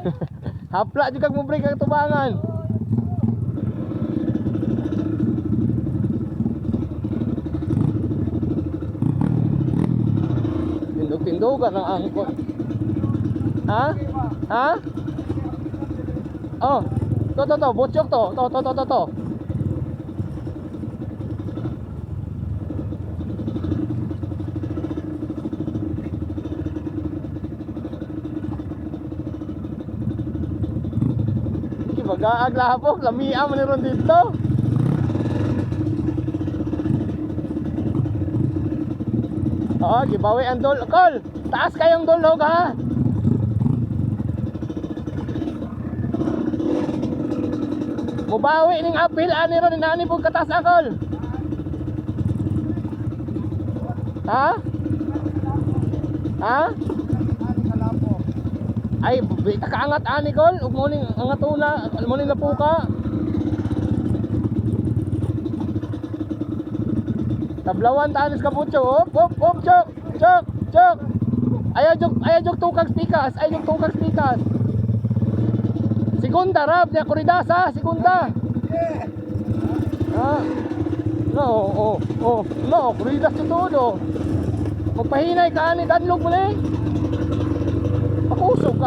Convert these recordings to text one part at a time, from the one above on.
Hapla juga mo break ang tubangan. Tindog-tindogan ang angkot. Ha? Ha? Oh. To to to, botyok to. To to to to to. Sige, mag-aag lahapok. Lamiya mo ron dito. Oo, gibawi ang dol. Kol, taas kayong dulhog ha. Mubawi ning apil ani ron inani pug katas akol. Ha? Ha? Ay, bi- kaangat ani kol, ug mo ning angat una, mo ning napuka. Tablawan tanis kaputyo. Op, op, op, chok, chok, chok. Ayaw jog, ayaw jog tukag pikas, ayaw jog tukag pikas. Segunda, Rab, niya kuridasa, segunda. Ah. No, oh, oh, no, kuridas to todo. Magpahinay ka ni danlog mo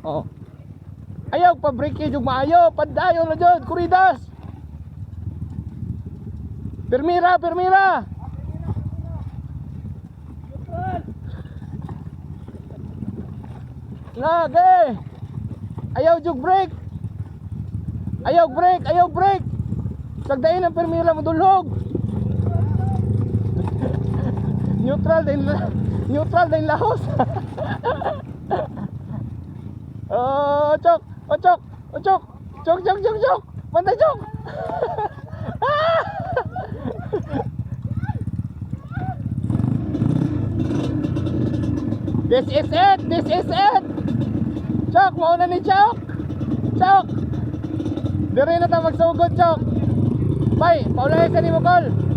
Na. Oh. Ayaw pa brake jug maayo, padayon na jud, kuridas. Permira, permira. Lagi. Ayaw jug brake. Ayaw brake, ayaw brake. Sagdain ang permira mo dulhog. Neutral din neutral din lahos. oh, chok, oh chok, oh chok. Chok, chok, chok, chok. Bantay chok. This is it, this is it. Chok, mauna ni Chok. Chok. Dire na ta magsugod, Chok. Bay, paulayan sa ni mo, Col.